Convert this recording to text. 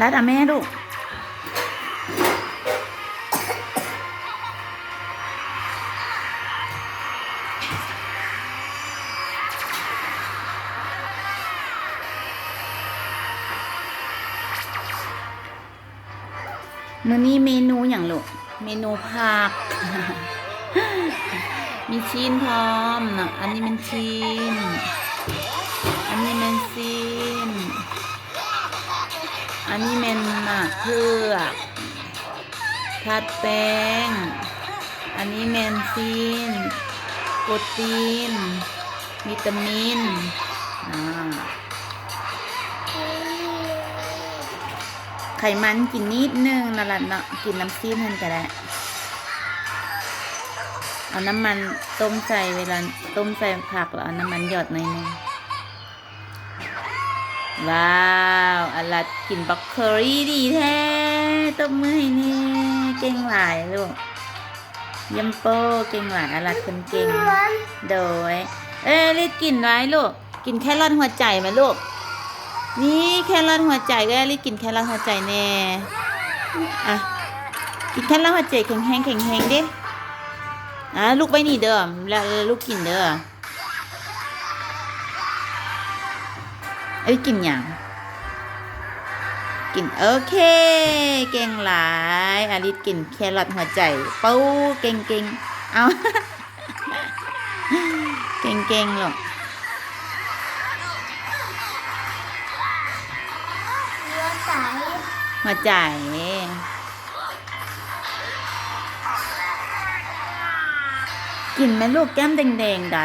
รัดอะแม่ลูกมื้อนี้เมนูอย่างลูก เมนูผัก มีชีนพร้อมนะอันนี้มันชีน อันนี้มันซี อันนี้เมนหมักเพือกทัดแป้ง อันนี้เมนซีน โปรตีน วิตามินอ่าไขมันกินนิดนึงนั่นแหละเนาะ กินน้ำซีนนั่นก็ได้ เอาน้ำมันต้มใส่เวลาต้มใส่ผักแล้วเอาน้ำมันหยดหน่อยนึง ว้าวอลัดกินบล็อกเคอรี่ดีแท้ต้มมือให้นี่เก่งหลายลูกยัมโป้เก่งหลายอลัดคนเก่งโดย เอ้รีดกินไว้ลูกกินแครอทหัวใจไหมลูก นี่แครอทหัวใจก็รีดกินแครอทหัวใจแน่อะกินแครอทหัวใจแข็งแห้งแข็งแห้งดิอะลูกไปนี่เด้อแล้วลูกกินเด้อ เอ้ยกินอย่างกินโอเค เก่งหลายอาริสกินแครอทหัวใจเป้าเก่งเก่งเอาเก่งเก่งหรอกเลือดใสหัวใจกินไหมลูกแก้มแดงๆได